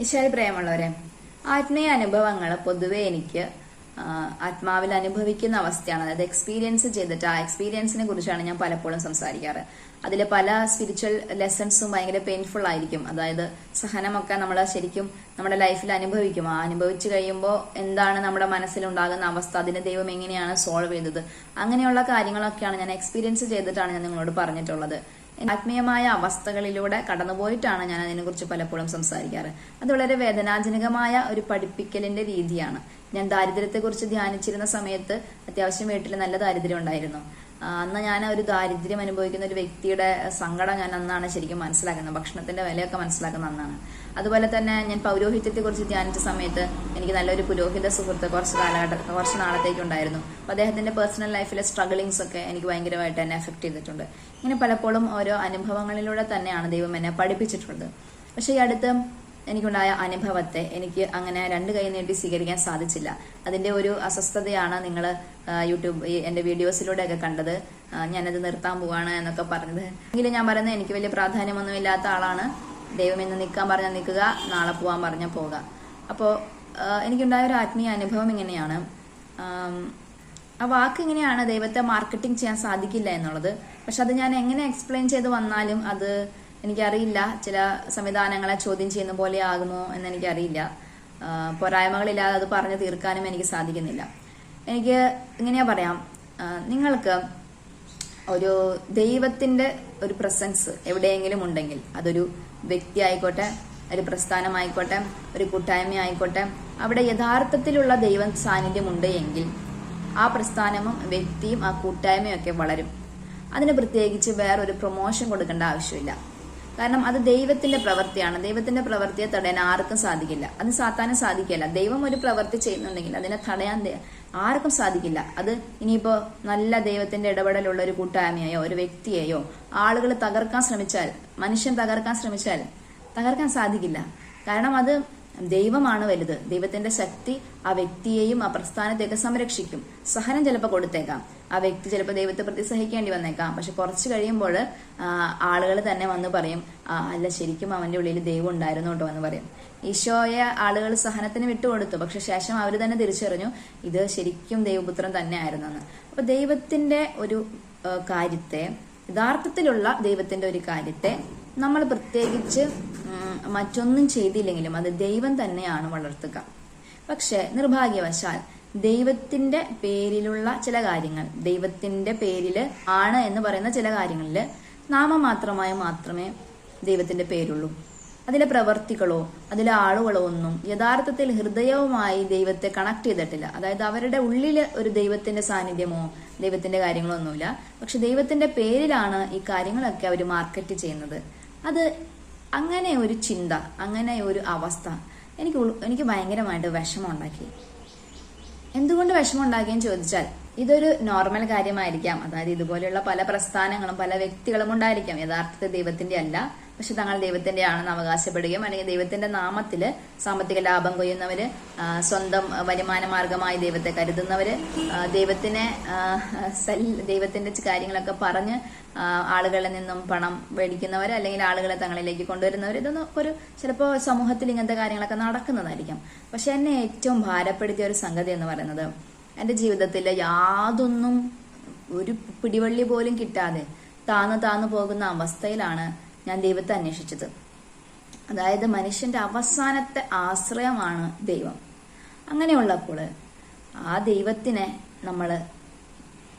ഈശോയിൽ പ്രേമുള്ളവരെ ആത്മീയ അനുഭവങ്ങൾ പൊതുവെ എനിക്ക് ആത്മാവിൽ അനുഭവിക്കുന്ന അവസ്ഥയാണ്. അതായത് എക്സ്പീരിയൻസ് ചെയ്തിട്ട് ആ എക്സ്പീരിയൻസിനെ കുറിച്ചാണ് ഞാൻ പലപ്പോഴും സംസാരിക്കാറ്. അതിൽ പല സ്പിരിച്വൽ ലെസൺസും ഭയങ്കര പെയിൻഫുൾ ആയിരിക്കും. അതായത് സഹനമൊക്കെ നമ്മൾ ശരിക്കും നമ്മുടെ ലൈഫിൽ അനുഭവിക്കും. ആ അനുഭവിച്ചു കഴിയുമ്പോൾ എന്താണ് നമ്മുടെ മനസ്സിലുണ്ടാകുന്ന അവസ്ഥ അതിനെ ദൈവം എങ്ങനെയാണ് സോൾവ് ചെയ്തത്? അങ്ങനെയുള്ള കാര്യങ്ങളൊക്കെയാണ് ഞാൻ എക്സ്പീരിയൻസ് ചെയ്തിട്ടാണ് ഞാൻ നിങ്ങളോട് പറഞ്ഞിട്ടുള്ളത്. ആത്മീയമായ അവസ്ഥകളിലൂടെ കടന്നുപോയിട്ടാണ് ഞാൻ അതിനെക്കുറിച്ച് പലപ്പോഴും സംസാരിക്കാറ്. അത് വളരെ വേദനാജനകമായ ഒരു പഠിപ്പിക്കലിന്റെ രീതിയാണ്. ഞാൻ ദാരിദ്ര്യത്തെക്കുറിച്ച് ധ്യാനിച്ചിരുന്ന സമയത്ത് അത്യാവശ്യം വീട്ടിൽ നല്ല ദാരിദ്ര്യം ഉണ്ടായിരുന്നു. അന്ന് ഞാൻ ഒരു ദാരിദ്ര്യം അനുഭവിക്കുന്ന ഒരു വ്യക്തിയുടെ സങ്കടം ഞാൻ അന്നാണ് ശരിക്കും മനസ്സിലാക്കുന്നത്. ഭക്ഷണത്തിന്റെ വിലയൊക്കെ മനസ്സിലാക്കുന്ന അന്നാണ്. അതുപോലെ തന്നെ ഞാൻ പൗരോഹിത്യത്തെ പൗരോഹിത്യത്തെക്കുറിച്ച് ധ്യാനിച്ച സമയത്ത് എനിക്ക് നല്ലൊരു പുരോഹിത സുഹൃത്ത് കുറച്ച് കാലഘട്ട കുറച്ച് നാളത്തേക്ക് ഉണ്ടായിരുന്നു. അപ്പൊ അദ്ദേഹത്തിന്റെ പേഴ്സണൽ ലൈഫിലെ സ്ട്രഗിളിങ്സ് ഒക്കെ എനിക്ക് ഭയങ്കരമായിട്ട് എന്നെ എഫക്ട് ചെയ്തിട്ടുണ്ട്. ഇങ്ങനെ പലപ്പോഴും ഓരോ അനുഭവങ്ങളിലൂടെ തന്നെയാണ് ദൈവം എന്നെ പഠിപ്പിച്ചിട്ടുള്ളത്. പക്ഷേ ഈ അടുത്ത് എനിക്കുണ്ടായ അനുഭവത്തെ എനിക്ക് അങ്ങനെ രണ്ട് കൈ നീട്ടി സ്വീകരിക്കാൻ സാധിച്ചില്ല. അതിന്റെ ഒരു അസ്വസ്ഥതയാണ് നിങ്ങൾ യൂട്യൂബ് എന്റെ വീഡിയോസിലൂടെയൊക്കെ കണ്ടത്. ഞാനത് നിർത്താൻ പോവാണ് എന്നൊക്കെ പറഞ്ഞത്. എങ്കിലും ഞാൻ പറയുന്നത് എനിക്ക് വലിയ പ്രാധാന്യമൊന്നുമില്ലാത്ത ആളാണ്. ദൈവം ഇന്ന് നിൽക്കാൻ പറഞ്ഞാൽ നിൽക്കുക നാളെ പോവാൻ പറഞ്ഞ പോവുക. അപ്പോൾ എനിക്കുണ്ടായ ഒരു ആത്മീയ അനുഭവം ഇങ്ങനെയാണ്. ആ വാക്ക് ഇങ്ങനെയാണ് ദൈവത്തെ മാർക്കറ്റിംഗ് ചെയ്യാൻ സാധിക്കില്ല എന്നുള്ളത്. പക്ഷെ അത് ഞാൻ എങ്ങനെ എക്സ്പ്ലെയിൻ ചെയ്ത് വന്നാലും അത് എനിക്കറിയില്ല. ചില സംവിധാനങ്ങളെ ചോദ്യം ചെയ്യുന്ന പോലെ ആകുമോ എന്ന് എനിക്കറിയില്ല. പോരായ്മകളില്ലാതെ അത് പറഞ്ഞു തീർക്കാനും എനിക്ക് സാധിക്കുന്നില്ല. എനിക്ക് ഇങ്ങനെയാ പറയാം. നിങ്ങൾക്ക് ഒരു ദൈവത്തിന്റെ ഒരു പ്രസൻസ് എവിടെയെങ്കിലും ഉണ്ടെങ്കിൽ അതൊരു വ്യക്തി ആയിക്കോട്ടെ ഒരു പ്രസ്ഥാനമായിക്കോട്ടെ ഒരു കൂട്ടായ്മ ആയിക്കോട്ടെ അവിടെ യഥാർത്ഥത്തിലുള്ള ദൈവ സാന്നിധ്യം ഉണ്ട് എങ്കിൽ ആ പ്രസ്ഥാനവും വ്യക്തിയും ആ കൂട്ടായ്മയും ഒക്കെ വളരും. അതിന് പ്രത്യേകിച്ച് വേറൊരു പ്രൊമോഷൻ കൊടുക്കേണ്ട ആവശ്യമില്ല. കാരണം അത് ദൈവത്തിന്റെ പ്രവൃത്തിയാണ്. ദൈവത്തിന്റെ പ്രവൃത്തിയെ തടയാൻ ആർക്കും സാധിക്കില്ല. അത് സാത്താനും സാധിക്കില്ല ദൈവം ഒരു പ്രവൃത്തി ചെയ്യുന്നുണ്ടെങ്കിൽ അതിനെ തടയാൻ ആർക്കും സാധിക്കില്ല. അത് ഇനിയിപ്പോ നല്ല ദൈവത്തിന്റെ ഇടപെടലുള്ള ഒരു കൂട്ടായ്മയെയോ ഒരു വ്യക്തിയെയോ ആളുകൾ തകർക്കാൻ ശ്രമിച്ചാൽ മനുഷ്യൻ തകർക്കാൻ ശ്രമിച്ചാൽ തകർക്കാൻ സാധിക്കില്ല. കാരണം അത് ദൈവമാണ് വലുത്. ദൈവത്തിന്റെ ശക്തി ആ വ്യക്തിയെയും ആ പ്രസ്ഥാനത്തെയൊക്കെ സംരക്ഷിക്കും. സഹനം ചിലപ്പോൾ കൊടുത്തേക്കാം. ആ വ്യക്തി ചിലപ്പോൾ ദൈവത്തെ പ്രതി സഹിക്കേണ്ടി വന്നേക്കാം. പക്ഷെ കുറച്ച് കഴിയുമ്പോൾ ആളുകൾ തന്നെ വന്ന് പറയും അല്ല ശരിക്കും അവന്റെ ഉള്ളിൽ ദൈവം ഉണ്ടായിരുന്നു കേട്ടോ എന്ന് പറയും. ഈശോയെ ആളുകൾ സഹനത്തിന് വിട്ടുകൊടുത്തു. പക്ഷെ ശേഷം അവർ തന്നെ തിരിച്ചറിഞ്ഞു ഇത് ശരിക്കും ദൈവപുത്രൻ തന്നെ ആയിരുന്നു എന്ന്. അപ്പൊ ദൈവത്തിന്റെ ഒരു കാര്യത്തെ യഥാർത്ഥത്തിലുള്ള ദൈവത്തിന്റെ ഒരു കാര്യത്തെ നമ്മൾ പ്രത്യേകിച്ച് മറ്റൊന്നും ചെയ്തില്ലെങ്കിലും അത് ദൈവം തന്നെയാണ് വളർത്തുക. പക്ഷെ നിർഭാഗ്യവശാൽ ദൈവത്തിന്റെ പേരിലുള്ള ചില കാര്യങ്ങൾ ദൈവത്തിന്റെ പേരിൽ ആണ് എന്ന് പറയുന്ന ചില കാര്യങ്ങളിൽ നാമമാത്രമായി മാത്രമേ ദൈവത്തിന്റെ പേരുള്ളൂ. അതിലെ പ്രവർത്തികളോ അതിലെ ആളുകളോ ഒന്നും യഥാർത്ഥത്തിൽ ഹൃദയവുമായി ദൈവത്തെ കണക്ട് ചെയ്തിട്ടില്ല. അതായത് അവരുടെ ഉള്ളിൽ ഒരു ദൈവത്തിന്റെ സാന്നിധ്യമോ ദൈവത്തിന്റെ കാര്യങ്ങളോ ഒന്നുമില്ല. പക്ഷെ ദൈവത്തിന്റെ പേരിലാണ് ഈ കാര്യങ്ങളൊക്കെ അവർ മാർക്കറ്റ് ചെയ്യുന്നത്. അത് അങ്ങനെ ഒരു ചിന്ത അങ്ങനെ ഒരു അവസ്ഥ എനിക്ക് എനിക്ക് ഭയങ്കരമായിട്ട് വിഷമം ഉണ്ടാക്കി എന്തുകൊണ്ട് വിഷമം ഉണ്ടാക്കിയെന്ന് ചോദിച്ചാൽ ഇതൊരു നോർമൽ കാര്യമായിരിക്കാം. അതായത് ഇതുപോലെയുള്ള പല പ്രസ്ഥാനങ്ങളും പല വ്യക്തികളും ഉണ്ടായിരിക്കാം യഥാർത്ഥത്തിൽ ദൈവത്തിന്റെ അല്ല. പക്ഷെ തങ്ങൾ ദൈവത്തിന്റെ ആണെന്ന് അവകാശപ്പെടുകയും അല്ലെങ്കിൽ ദൈവത്തിന്റെ നാമത്തിൽ സാമ്പത്തിക ലാഭം കൊയ്യുന്നവര് സ്വന്തം വരുമാന മാർഗമായി ദൈവത്തെ കരുതുന്നവര് ദൈവത്തിനെ ദൈവത്തിന്റെ കാര്യങ്ങളൊക്കെ പറഞ്ഞ് ആളുകളിൽ നിന്നും പണം മേടിക്കുന്നവർ അല്ലെങ്കിൽ ആളുകളെ തങ്ങളിലേക്ക് കൊണ്ടുവരുന്നവർ ഇതൊന്നും ഒരു ചിലപ്പോൾ സമൂഹത്തിൽ ഇങ്ങനത്തെ കാര്യങ്ങളൊക്കെ നടക്കുന്നതായിരിക്കാം. പക്ഷെ എന്നെ ഏറ്റവും ഭാരപ്പെടുത്തിയ ഒരു സംഗതി എന്ന് പറയുന്നത് എന്റെ ജീവിതത്തിൽ യാതൊന്നും ഒരു പിടിവള്ളി പോലും കിട്ടാതെ താന്നു താന്നു പോകുന്ന അവസ്ഥയിലാണ് ഞാൻ ദൈവത്തെ അന്വേഷിച്ചത്. അതായത് മനുഷ്യന്റെ അവസാനത്തെ ആശ്രയമാണ് ദൈവം. അങ്ങനെയുള്ളപ്പോൾ ആ ദൈവത്തിനെ നമ്മൾ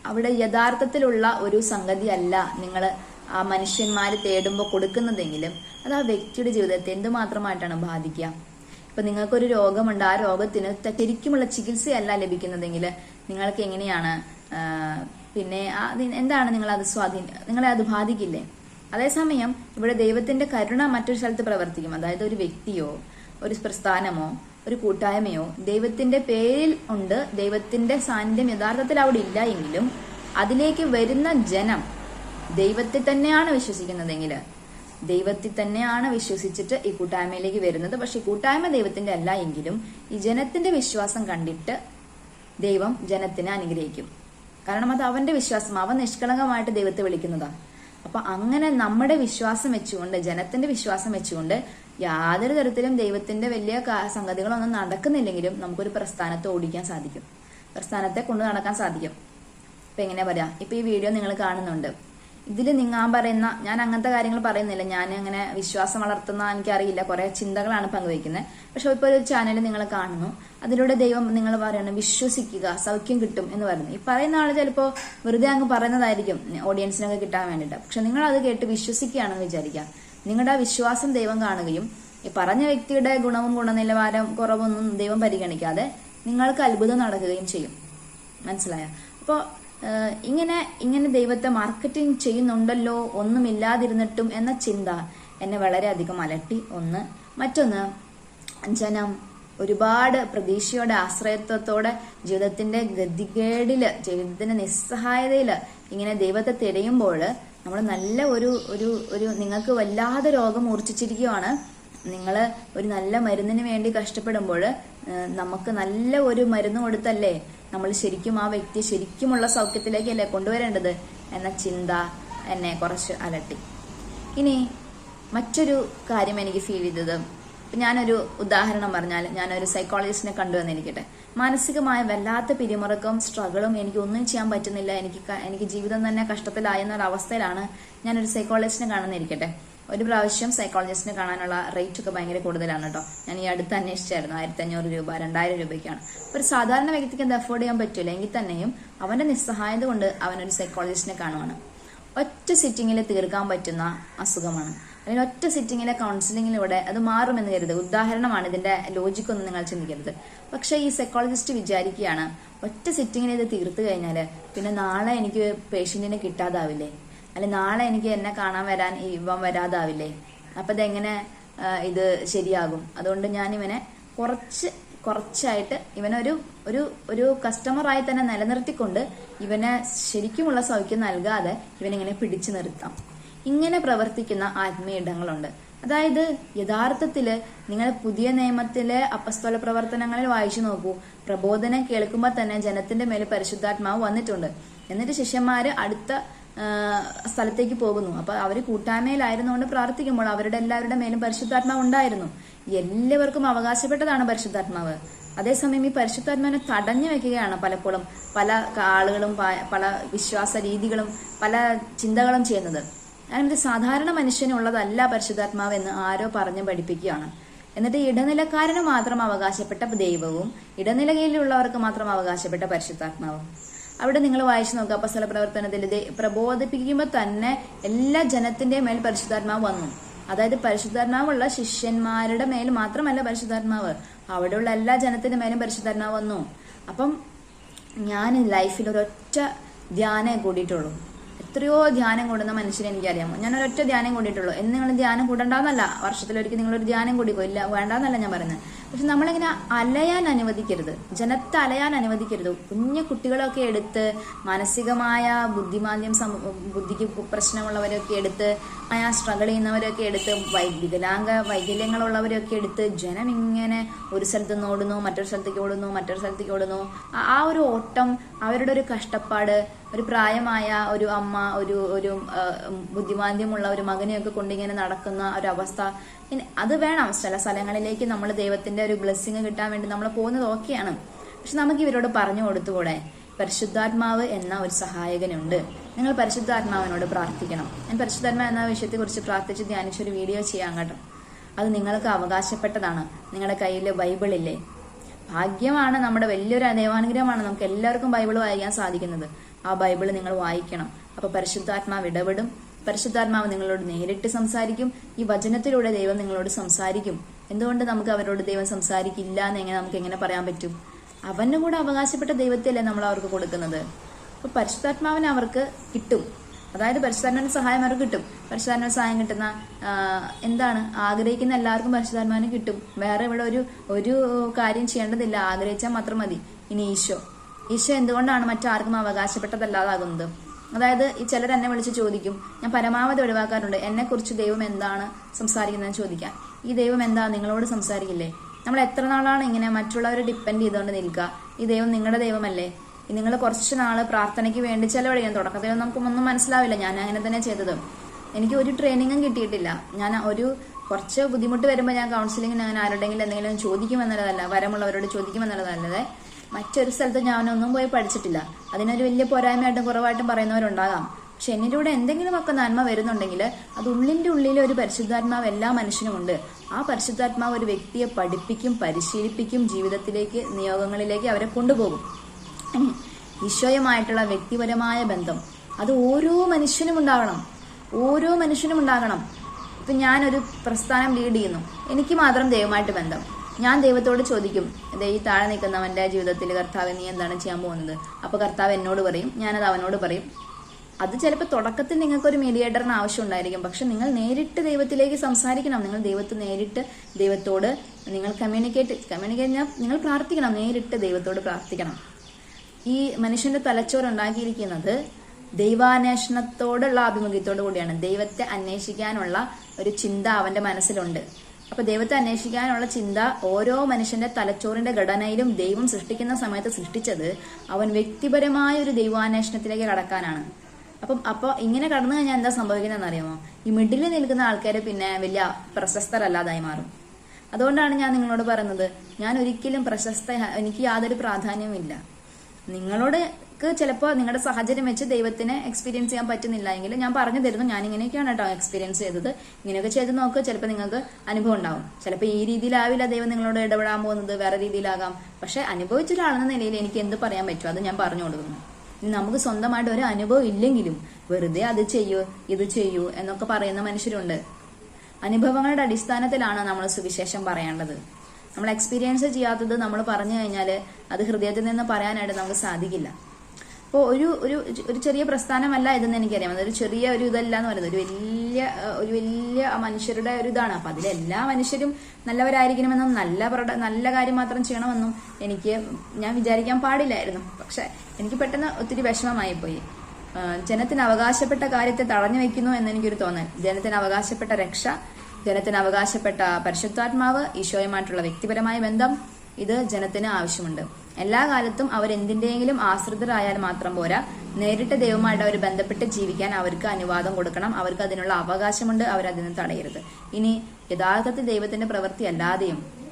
അവിടെ യഥാർത്ഥത്തിലുള്ള ഒരു സംഗതി അല്ല നിങ്ങൾ ആ മനുഷ്യന്മാർ തേടുമ്പോൾ കൊടുക്കുന്നതെങ്കിലും അത് ആ വ്യക്തിയുടെ ജീവിതത്തെ എന്തുമാത്രമായിട്ടാണ് ബാധിക്കുക? ഇപ്പൊ നിങ്ങൾക്കൊരു രോഗമുണ്ട് ആ രോഗത്തിന് ശരിക്കുമുള്ള ചികിത്സയല്ല ലഭിക്കുന്നതെങ്കിൽ നിങ്ങൾക്ക് എങ്ങനെയാണ് പിന്നെ എന്താണ് നിങ്ങൾ അത് സ്വാധീനം നിങ്ങളെ അത് ബാധിക്കില്ലേ? അതേസമയം ഇവിടെ ദൈവത്തിന്റെ കരുണ മറ്റൊരു സ്ഥലത്ത് പ്രവർത്തിക്കും. അതായത് ഒരു വ്യക്തിയോ ഒരു പ്രസ്ഥാനമോ ഒരു കൂട്ടായ്മയോ ദൈവത്തിന്റെ പേരിൽ ഉണ്ട്. ദൈവത്തിന്റെ സാന്നിധ്യം യഥാർത്ഥത്തിൽ അവിടെ ഇല്ല എങ്കിലും അതിലേക്ക് വരുന്ന ജനം ദൈവത്തിൽ തന്നെയാണ് വിശ്വസിക്കുന്നതെങ്കിൽ ദൈവത്തിൽ തന്നെയാണ് വിശ്വസിച്ചിട്ട് ഈ കൂട്ടായ്മയിലേക്ക് വരുന്നത്. പക്ഷെ കൂട്ടായ്മ ദൈവത്തിന്റെ അല്ല എങ്കിലും ഈ ജനത്തിന്റെ വിശ്വാസം കണ്ടിട്ട് ദൈവം ജനത്തിനെ അനുഗ്രഹിക്കും. കാരണം അത് അവന്റെ വിശ്വാസം. അവൻ നിഷ്കളങ്കമായിട്ട് ദൈവത്തെ വിളിക്കുന്നതാ. അപ്പൊ അങ്ങനെ നമ്മുടെ വിശ്വാസം വെച്ചുകൊണ്ട് ജനത്തിന്റെ വിശ്വാസം വെച്ചുകൊണ്ട് യാതൊരു തരത്തിലും ദൈവത്തിന്റെ വലിയ സംഗതികളൊന്നും നടക്കുന്നില്ലെങ്കിലും നമുക്കൊരു പ്രസ്ഥാനത്തെ ഓടിക്കാൻ സാധിക്കും. പ്രസ്ഥാനത്തെ കൊണ്ടു നടക്കാൻ സാധിക്കും. ഇപ്പൊ എങ്ങനെയാ പറയാ? ഇപ്പൊ ഈ വീഡിയോ നിങ്ങൾ കാണുന്നുണ്ട്. ഇതിൽ നിങ്ങൾ പറയുന്ന ഞാൻ അങ്ങനത്തെ കാര്യങ്ങൾ പറയുന്നില്ല. ഞാൻ അങ്ങനെ വിശ്വാസം വളർത്തുന്ന എനിക്കറിയില്ല. കുറെ ചിന്തകളാണ് പങ്കുവയ്ക്കുന്നത് പക്ഷെ ഇപ്പോൾ ഒരു ചാനൽ നിങ്ങൾ കാണുന്നു. അതിലൂടെ ദൈവം നിങ്ങൾ പറയണം വിശ്വസിക്കുക സൗഖ്യം കിട്ടും എന്ന് പറയുന്നു. ഈ പറയുന്ന ആൾ ചിലപ്പോൾ വെറുതെ അങ്ങ് പറയുന്നതായിരിക്കും ഓഡിയൻസിനൊക്കെ കിട്ടാൻ വേണ്ടിയിട്ട് പക്ഷെ നിങ്ങൾ അത് കേട്ട് വിശ്വസിക്കുകയാണെന്ന് വിചാരിക്കുക നിങ്ങളുടെ വിശ്വാസം ദൈവം കാണുകയും ഈ പറഞ്ഞ വ്യക്തിയുടെ ഗുണവും ഗുണനിലവാരം കുറവൊന്നും ദൈവം പരിഗണിക്കാതെ നിങ്ങൾക്ക് അത്ഭുതം നടക്കുകയും ചെയ്യും. മനസ്സിലായ? അപ്പോൾ ഇങ്ങനെ ഇങ്ങനെ ദൈവത്തെ മാർക്കറ്റിംഗ് ചെയ്യുന്നുണ്ടല്ലോ ഒന്നുമില്ലാതിരുന്നിട്ടും എന്ന ചിന്ത എന്നെ വളരെയധികം അലട്ടി. ഒന്ന്. മറ്റൊന്ന് ജനം ഒരുപാട് പ്രതീക്ഷയോടെ ആശ്രയത്വത്തോടെ ജീവിതത്തിന്റെ ഗതികേടിൽ ജീവിതത്തിന്റെ നിസ്സഹായതയിൽ ഇങ്ങനെ ദൈവത്തെ തിരയുമ്പോൾ നമ്മൾ നല്ല ഒരു ഒരു ഒരു നിങ്ങൾക്ക് വല്ലാതെ രോഗം മൂർച്ഛിച്ചിരിക്കുകയാണ് നിങ്ങൾ ഒരു നല്ല മരുന്നിന് വേണ്ടി കഷ്ടപ്പെടുമ്പോൾ നമുക്ക് നല്ല ഒരു മരുന്ന് കൊടുത്തല്ലേ? നമ്മൾ ശരിക്കും ആ വ്യക്തിയെ ശരിക്കുമുള്ള സൗഖ്യത്തിലേക്കല്ലേ കൊണ്ടുവരേണ്ടത് എന്ന ചിന്ത എന്നെ കുറച്ച് അലട്ടി. ഇനി മറ്റൊരു കാര്യം എനിക്ക് ഫീൽ ചെയ്തത്. ഞാനൊരു ഉദാഹരണം പറഞ്ഞാൽ ഞാനൊരു സൈക്കോളജിസ്റ്റിനെ കണ്ടുവന്നിരിക്കട്ടെ മാനസികമായ വല്ലാത്ത പിരിമുറക്കവും സ്ട്രഗിളും എനിക്ക് ഒന്നും ചെയ്യാൻ പറ്റുന്നില്ല. എനിക്ക് എനിക്ക് ജീവിതം തന്നെ കഷ്ടത്തിലായെന്ന അവസ്ഥയിലാണ് ഞാനൊരു സൈക്കോളജിസ്റ്റിനെ കാണുന്നിരിക്കട്ടെ. ഒരു പ്രാവശ്യം സൈക്കോളജിസ്റ്റിനെ കാണാനുള്ള റേറ്റ് ഒക്കെ ഭയങ്കര കൂടുതലാണ് കേട്ടോ ഞാൻ ഈ അടുത്ത് അന്വേഷിച്ചായിരുന്നു. ആയിരത്തി അഞ്ഞൂറ് രൂപ രണ്ടായിരം രൂപയ്ക്കാണ്. ഒരു സാധാരണ വ്യക്തിക്ക് അത് അഫോർഡ് ചെയ്യാൻ പറ്റില്ല എങ്കിൽ തന്നെയും അവന്റെ നിസ്സഹായത കൊണ്ട് അവനൊരു സൈക്കോളജിസ്റ്റിനെ കാണുവാണ്. ഒറ്റ സിറ്റിങ്ങിൽ തീർക്കാൻ പറ്റുന്ന അസുഖമാണ്. അല്ലെങ്കിൽ ഒറ്റ സിറ്റിങ്ങിലെ കൗൺസിലിങ്ങിലൂടെ അത് മാറുമെന്ന് കരുത് ഉദാഹരണമാണ് ഇതിന്റെ ലോജിക് ഒന്നും നിങ്ങൾ ചിന്തിക്കരുത്. പക്ഷേ ഈ സൈക്കോളജിസ്റ്റ് വിചാരിക്കുകയാണ് ഒറ്റ സിറ്റിങ്ങിൽ ഇത് തീർത്തു കഴിഞ്ഞാൽ പിന്നെ നാളെ എനിക്ക് പേഷ്യന്റിനെ കിട്ടാതാവില്ലേ? അല്ലെ നാളെ എനിക്ക് എന്നെ കാണാൻ വരാൻ ഇവൻ വരാതാവില്ലേ? അപ്പൊ ഇതെങ്ങനെ ഇത് ശരിയാകും? അതുകൊണ്ട് ഞാൻ ഇവനെ കുറച്ച് കുറച്ചായിട്ട് ഇവനൊരു ഒരു ഒരു കസ്റ്റമറായി തന്നെ നിലനിർത്തിക്കൊണ്ട് ഇവനെ ശരിക്കുമുള്ള സൗഖ്യം നൽകാതെ ഇവനിങ്ങനെ പിടിച്ചു നിർത്താം. ഇങ്ങനെ പ്രവർത്തിക്കുന്ന ആത്മീയ ഇടങ്ങളുണ്ട്. അതായത് യഥാർത്ഥത്തിൽ നിങ്ങൾ പുതിയ നിയമത്തിലെ അപ്പസ്തോല പ്രവർത്തനങ്ങളിൽ വായിച്ചു നോക്കൂ. പ്രബോധനം കേൾക്കുമ്പോൾ തന്നെ ജനത്തിന്റെ മേൽ പരിശുദ്ധാത്മാവ് വന്നിട്ടുണ്ട്. എന്നിട്ട് ശിഷ്യന്മാര് അടുത്ത സ്ഥലത്തേക്ക് പോകുന്നു. അപ്പൊ അവർ കൂട്ടായ്മയിലായിരുന്നുകൊണ്ട് പ്രാർത്ഥിക്കുമ്പോൾ അവരുടെ എല്ലാവരുടെ മേലും പരിശുദ്ധാത്മാവ് ഉണ്ടായിരുന്നു. എല്ലാവർക്കും അവകാശപ്പെട്ടതാണ് പരിശുദ്ധാത്മാവ്. അതേസമയം ഈ പരിശുദ്ധാത്മാവിനെ തടഞ്ഞു വെക്കുകയാണ് പലപ്പോഴും പല ആളുകളും പല വിശ്വാസ രീതികളും പല ചിന്തകളും ചെയ്യുന്നത്. അതിനത് സാധാരണ മനുഷ്യനുള്ളതല്ല പരിശുദ്ധാത്മാവ് എന്ന് ആരോ പറഞ്ഞു പഠിപ്പിക്കുകയാണ്. എന്നിട്ട് ഇടനിലക്കാരന് മാത്രം അവകാശപ്പെട്ട ദൈവവും ഇടനിലകയിലുള്ളവർക്ക് മാത്രം അവകാശപ്പെട്ട പരിശുദ്ധാത്മാവും. അവിടെ നിങ്ങൾ വായിച്ചു നോക്കുക അപ്പസ്തല പ്രവർത്തനത്തിൽ പ്രബോധിപ്പിക്കുമ്പോൾ തന്നെ എല്ലാ ജനത്തിന്റെ മേൽ പരിശുദ്ധാത്മാവ് വന്നു. അതായത് പരിശുദ്ധാത്മാവുള്ള ശിഷ്യന്മാരുടെ മേൽ മാത്രമല്ല പരിശുദ്ധാത്മാവ്. അവിടെയുള്ള എല്ലാ ജനത്തിന്റെ മേലും പരിശുദ്ധാത്മാവ് വന്നു. അപ്പം ഞാൻ ലൈഫിൽ ഒരൊറ്റ ധ്യാനേ കൂടിയിട്ടുള്ളൂ. എത്രയോ ധ്യാനം കൂടുന്ന മനുഷ്യരെ എനിക്കറിയാമോ? ഞാൻ ഒരൊറ്റ ധ്യാനം കൂടിയിട്ടുള്ളൂ. എന്ന് നിങ്ങൾ ധ്യാനം കൂടണ്ടെന്നല്ല വർഷത്തിലൊരിക്കൽ നിങ്ങളൊരു ധ്യാനം കൂടിക്കോ? ഇല്ല വേണ്ടെന്നല്ല ഞാൻ പറയുന്നത്. പക്ഷെ നമ്മളിങ്ങനെ അലയാൻ അനുവദിക്കരുത്. ജനത്തെ അലയാൻ അനുവദിക്കരുത്. കുഞ്ഞു കുട്ടികളൊക്കെ എടുത്ത് മാനസികമായ ബുദ്ധിമാന്ദ്യം ബുദ്ധിക്ക് പ്രശ്നമുള്ളവരൊക്കെ എടുത്ത് ആ സ്ട്രഗിൾ ചെയ്യുന്നവരൊക്കെ എടുത്ത് വികലാംഗ വൈകല്യങ്ങളുള്ളവരൊക്കെ എടുത്ത് ജനം ഇങ്ങനെ ഒരു സ്ഥലത്ത് നിന്ന് ഓടുന്നു മറ്റൊരു സ്ഥലത്തേക്ക് ഓടുന്നു മറ്റൊരു സ്ഥലത്തേക്ക് ഓടുന്നു. ആ- ഒരു ഓട്ടം അവരുടെ ഒരു കഷ്ടപ്പാട് ഒരു പ്രായമായ ഒരു അമ്മ ഒരു ഒരു ബുദ്ധിമാന്ദ്യമുള്ള ഒരു മകനെയൊക്കെ കൊണ്ടിങ്ങനെ നടക്കുന്ന ഒരു അവസ്ഥ. അത് വേണം. ചില സ്ഥലങ്ങളിലേക്ക് നമ്മൾ ദൈവത്തിന്റെ ഒരു ബ്ലെസ്സിങ് കിട്ടാൻ വേണ്ടി നമ്മൾ പോകുന്നത് ഓക്കെയാണ്. പക്ഷെ നമുക്ക് ഇവരോട് പറഞ്ഞു കൊടുത്തുകൂടെ? പരിശുദ്ധാത്മാവ് എന്ന ഒരു സഹായകനുണ്ട്. നിങ്ങൾ പരിശുദ്ധാത്മാവിനോട് പ്രാർത്ഥിക്കണം. ഞാൻ പരിശുദ്ധാത്മാവ് എന്ന വിഷയത്തെക്കുറിച്ച് പ്രാർത്ഥിച്ച് ധ്യാനിച്ചൊരു വീഡിയോ ചെയ്യാൻ കേട്ടോ. അത് നിങ്ങൾക്ക് അവകാശപ്പെട്ടതാണ്. നിങ്ങളുടെ കയ്യിൽ ബൈബിളില്ലേ ഭാഗ്യമാണ് നമ്മുടെ വലിയൊരു ദൈവാനുഗ്രഹമാണ് നമുക്ക് എല്ലാവർക്കും ബൈബിൾ വായിക്കാൻ സാധിക്കുന്നത്. ആ ബൈബിൾ നിങ്ങൾ വായിക്കണം. അപ്പൊ പരിശുദ്ധാത്മാവ് ഇടപെടും. പരിശുദ്ധാത്മാവ് നിങ്ങളോട് നേരിട്ട് സംസാരിക്കും. ഈ വചനത്തിലൂടെ ദൈവം നിങ്ങളോട് സംസാരിക്കും. എന്തുകൊണ്ട് നമുക്ക് അവരോട് ദൈവം സംസാരിക്കില്ല എന്ന് എങ്ങനെ നമുക്ക് എങ്ങനെ പറയാൻ പറ്റും? അവനും കൂടെ അവകാശപ്പെട്ട ദൈവത്തെയല്ലേ നമ്മൾ അവർക്ക് കൊടുക്കുന്നത്? അപ്പൊ പരിശുദ്ധാത്മാവിനെ അവർക്ക് കിട്ടും. അതായത് പരിശുദ്ധാത്മാവിന് സഹായം അവർക്ക് കിട്ടും. പരിശുദ്ധാത്മാവിന് സഹായം കിട്ടുന്ന എന്താണ്? ആഗ്രഹിക്കുന്ന എല്ലാവർക്കും പരിശുദ്ധാത്മാവിന് കിട്ടും. വേറെ ഇവിടെ ഒരു ഒരു കാര്യം ചെയ്യേണ്ടതില്ല. ആഗ്രഹിച്ചാൽ മാത്രം മതി. ഇനി ഈശോ. ഈശോ എന്തുകൊണ്ടാണ് മറ്റാർക്കും അവകാശപ്പെട്ടതല്ലാതാകുന്നത്? അതായത് ഈ ചിലർ എന്നെ വിളിച്ച് ചോദിക്കും. ഞാൻ പരമാവധി ഒഴിവാക്കാറുണ്ട്. എന്നെക്കുറിച്ച് ദൈവം എന്താണ് സംസാരിക്കുന്നതെന്ന് ചോദിക്കാൻ. ഈ ദൈവം എന്താ നിങ്ങളോട് സംസാരിക്കില്ലേ? നമ്മൾ എത്ര നാളാണ് ഇങ്ങനെ മറ്റുള്ളവരെ ഡിപ്പെൻഡ് ചെയ്തുകൊണ്ട് നിൽക്കുക? ഈ ദൈവം നിങ്ങളുടെ ദൈവമല്ലേ? നിങ്ങൾ കുറച്ച് നാൾ പ്രാർത്ഥനയ്ക്ക് വേണ്ടി ചെലവഴിക്കാൻ തുടക്കത്തിൽ നമുക്ക് ഒന്നും മനസ്സിലാവില്ല. ഞാൻ അങ്ങനെ തന്നെ ചെയ്തത്. എനിക്ക് ഒരു ട്രെയിനിങ്ങും കിട്ടിയിട്ടില്ല. ഞാൻ ഒരു കുറച്ച് ബുദ്ധിമുട്ട് വരുമ്പോൾ ഞാൻ കൗൺസിലിങ്ങിന് അങ്ങനെ ആരുടെങ്കിലും എന്തെങ്കിലും ചോദിക്കുമെന്നുള്ളതല്ല വരമുള്ളവരോട് ചോദിക്കുമെന്നുള്ളതല്ലാതെ മറ്റൊരു സ്ഥലത്ത് ഞാനൊന്നും പോയി പഠിച്ചിട്ടില്ല. അതിനൊരു വലിയ പോരായ്മയായിട്ടും കുറവായിട്ടും പറയുന്നവരുണ്ടാകാം. പക്ഷെ എന്നിലൂടെ എന്തെങ്കിലുമൊക്കെ നന്മ വരുന്നുണ്ടെങ്കിൽ അത് ഉള്ളിന്റെ ഉള്ളിൽ ഒരു പരിശുദ്ധാത്മാവ് എല്ലാ മനുഷ്യനുമുണ്ട് ആ പരിശുദ്ധാത്മാവ് ഒരു വ്യക്തിയെ പഠിപ്പിക്കും പരിശീലിപ്പിക്കും ജീവിതത്തിലേക്ക് നിയോഗങ്ങളിലേക്ക് അവരെ കൊണ്ടുപോകും. ഈശോയുമായിട്ടുള്ള വ്യക്തിപരമായ ബന്ധം. അത് ഓരോ മനുഷ്യനും ഉണ്ടാകണം ഓരോ മനുഷ്യനും ഉണ്ടാകണം. ഇപ്പൊ ഞാനൊരു പ്രസ്ഥാനം ലീഡ് ചെയ്യുന്നു. എനിക്ക് മാത്രം ദൈവമായിട്ട് ബന്ധം. ഞാൻ ദൈവത്തോട് ചോദിക്കും ദേ ഈ താഴെ നിൽക്കുന്നവന്റെ ജീവിതത്തിൽ കർത്താവ് നീ എന്താണ് ചെയ്യാൻ പോകുന്നത്? അപ്പോൾ കർത്താവ് എന്നോട് പറയും ഞാനത് അവനോട് പറയും. അത് ചിലപ്പോൾ തുടക്കത്തിൽ നിങ്ങൾക്ക് ഒരു മീഡിയേറ്ററിന് ആവശ്യം ഉണ്ടായിരിക്കും പക്ഷെ നിങ്ങൾ നേരിട്ട് ദൈവത്തിലേക്ക് സംസാരിക്കണം. നിങ്ങൾ ദൈവത്തെ നേരിട്ട് ദൈവത്തോട് നിങ്ങൾ കമ്മ്യൂണിക്കേറ്റ് കമ്മ്യൂണിക്കേറ്റ് ഞാൻ നിങ്ങൾ പ്രാർത്ഥിക്കണം. നേരിട്ട് ദൈവത്തോട് പ്രാർത്ഥിക്കണം. ഈ മനുഷ്യന്റെ തലച്ചോറ് ഉണ്ടാക്കിയിരിക്കുന്നത് ദൈവാന്വേഷണത്തോടുള്ള ആഭിമുഖ്യത്തോടു കൂടിയാണ്. ദൈവത്തെ അന്വേഷിക്കാനുള്ള ഒരു ചിന്ത അവന്റെ മനസ്സിലുണ്ട്. അപ്പൊ ദൈവത്തെ അന്വേഷിക്കാനുള്ള ചിന്ത ഓരോ മനുഷ്യന്റെ തലച്ചോറിന്റെ ഘടനയിലും ദൈവം സൃഷ്ടിക്കുന്ന സമയത്ത് സൃഷ്ടിച്ചത് അവൻ വ്യക്തിപരമായ ഒരു ദൈവാന്വേഷണത്തിലേക്ക് കടക്കാനാണ്. അപ്പം അപ്പോൾ ഇങ്ങനെ കടന്നു കഴിഞ്ഞാൽ എന്താ സംഭവിക്കുന്നതെന്ന് അറിയാമോ? ഈ മിഡിൽ നിൽക്കുന്ന ആൾക്കാർ പിന്നെ വലിയ പ്രശസ്തരല്ലാതായി മാറും. അതുകൊണ്ടാണ് ഞാൻ നിങ്ങളോട് പറയുന്നത് ഞാൻ ഒരിക്കലും പ്രശസ്ത എനിക്ക് യാതൊരു പ്രാധാന്യവും ഇല്ല. നിങ്ങളോട് ചിലപ്പോൾ നിങ്ങളുടെ സാഹചര്യം വെച്ച് ദൈവത്തിനെ എക്സ്പീരിയൻസ് ചെയ്യാൻ പറ്റുന്നില്ല എങ്കിൽ ഞാൻ പറഞ്ഞു തരുന്നു ഞാൻ ഇങ്ങനെയൊക്കെയാണ് കേട്ടോ എക്സ്പീരിയൻസ് ചെയ്തത്. ഇങ്ങനെയൊക്കെ ചെയ്ത് നോക്ക് ചിലപ്പോൾ നിങ്ങൾക്ക് അനുഭവം ഉണ്ടാവും. ചിലപ്പോൾ ഈ രീതിയിലാവില്ല ദൈവം നിങ്ങളോട് ഇടപെടാൻ പോകുന്നത് വേറെ രീതിയിലാകാം. പക്ഷെ അനുഭവിച്ച ഒരാളെന്ന നിലയിൽ എനിക്ക് എന്ത് പറയാൻ പറ്റും? അത് ഞാൻ പറഞ്ഞു കൊടുക്കുന്നു. നമുക്ക് സ്വന്തമായിട്ട് ഒരു അനുഭവം ഇല്ലെങ്കിലും വെറുതെ അത് ചെയ്യൂ ഇത് ചെയ്യൂ എന്നൊക്കെ പറയുന്ന മനുഷ്യരുണ്ട്. അനുഭവങ്ങളുടെ അടിസ്ഥാനത്തിലാണ് നമ്മൾ സുവിശേഷം പറയേണ്ടത് നമ്മൾ എക്സ്പീരിയൻസ് ചെയ്യാത്തത് നമ്മൾ പറഞ്ഞു കഴിഞ്ഞാൽ അത് ഹൃദയത്തിൽ നിന്ന് പറയാനായിട്ട് നമുക്ക് സാധിക്കില്ല. അപ്പോൾ ഒരു ഒരു ഒരു ചെറിയ പ്രസ്ഥാനമല്ല ഇതെന്ന് എനിക്കറിയാം. അതൊരു ചെറിയ ഒരു ഇതല്ല എന്ന് പറയുന്നത്. ഒരു വലിയ ഒരു വലിയ മനുഷ്യരുടെ ഒരു ഇതാണ്. അപ്പൊ അതിലെല്ലാ മനുഷ്യരും നല്ലവരായിരിക്കണമെന്നും നല്ല പ്രൊഡ- നല്ല കാര്യം മാത്രം ചെയ്യണമെന്നും എനിക്ക് ഞാൻ വിചാരിക്കാൻ പാടില്ലായിരുന്നു. പക്ഷെ എനിക്ക് പെട്ടെന്ന് ഒത്തിരി വിഷമമായി പോയി ജനത്തിന് അവകാശപ്പെട്ട കാര്യത്തെ തടഞ്ഞു വെക്കുന്നു എന്ന് എനിക്കൊരു തോന്നൽ. ജനത്തിന് അവകാശപ്പെട്ട രക്ഷ ജനത്തിന് അവകാശപ്പെട്ട പരിശുദ്ധാത്മാവ് ഈശോയുമായിട്ടുള്ള വ്യക്തിപരമായ ബന്ധം ഇത് ജനത്തിന് ആവശ്യമുണ്ട്. എല്ലാ കാലത്തും അവർ എന്തിന്റെയെങ്കിലും ആശ്രിതരായാൽ മാത്രം പോരാ. നേരിട്ട് ദൈവമായിട്ട് അവർ ബന്ധപ്പെട്ട് ജീവിക്കാൻ അവർക്ക് അനുവാദം കൊടുക്കണം. അവർക്ക് അതിനുള്ള അവകാശമുണ്ട്. അവരതിന് തടയരുത്. ഇനി യഥാർത്ഥത്തിൽ ദൈവത്തിന്റെ പ്രവൃത്തി അല്ലാതെയും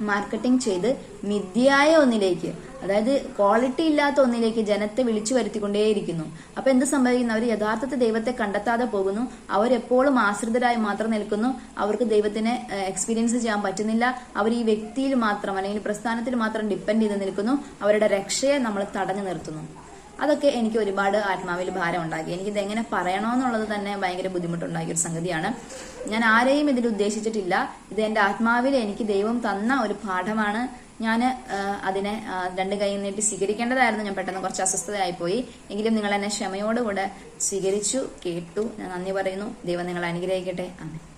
മാർക്കറ്റിംഗ് ചെയ്ത് മിഥ്യയായ ഒന്നിലേക്ക് അതായത് ക്വാളിറ്റി ഇല്ലാത്ത ഒന്നിലേക്ക് ജനത്തെ വിളിച്ചു വരുത്തിക്കൊണ്ടേയിരിക്കുന്നു. അപ്പൊ എന്ത് സംഭവിക്കുന്നു? അവർ യഥാർത്ഥത്തെ ദൈവത്തെ കണ്ടെത്താതെ പോകുന്നു. അവരെപ്പോഴും ആശ്രിതരായി മാത്രം നിൽക്കുന്നു. അവർക്ക് ദൈവത്തിനെ എക്സ്പീരിയൻസ് ചെയ്യാൻ പറ്റുന്നില്ല. അവർ ഈ വ്യക്തിയിൽ മാത്രം അല്ലെങ്കിൽ പ്രസ്ഥാനത്തിൽ മാത്രം ഡിപ്പെൻഡ് ചെയ്ത് നിൽക്കുന്നു. അവരുടെ രക്ഷയെ നമ്മൾ തടഞ്ഞു നിർത്തുന്നു. അതൊക്കെ എനിക്ക് ഒരുപാട് ആത്മാവിൽ ഭാരം ഉണ്ടാക്കി. എനിക്കിത് എങ്ങനെ പറയണമെന്നുള്ളത് തന്നെ ഭയങ്കര ബുദ്ധിമുട്ടുണ്ടാക്കിയ ഒരു സംഗതിയാണ്. ഞാൻ ആരെയും ഇതിൽ ഉദ്ദേശിച്ചിട്ടില്ല. ഇത് എന്റെ ആത്മാവിൽ എനിക്ക് ദൈവം തന്ന ഒരു പാഠമാണ്. ഞാൻ അതിനെ രണ്ട് കൈ നീട്ടി സ്വീകരിക്കേണ്ടതായിരുന്നു. ഞാൻ പെട്ടെന്ന് കുറച്ച് അസ്വസ്ഥതയായിപ്പോയി. എങ്കിലും നിങ്ങൾ എന്നെ ക്ഷമയോടുകൂടെ സ്വീകരിച്ചു കേട്ടു. ഞാൻ നന്ദി പറയുന്നു. ദൈവം നിങ്ങളെ അനുഗ്രഹിക്കട്ടെ. ആമേൻ.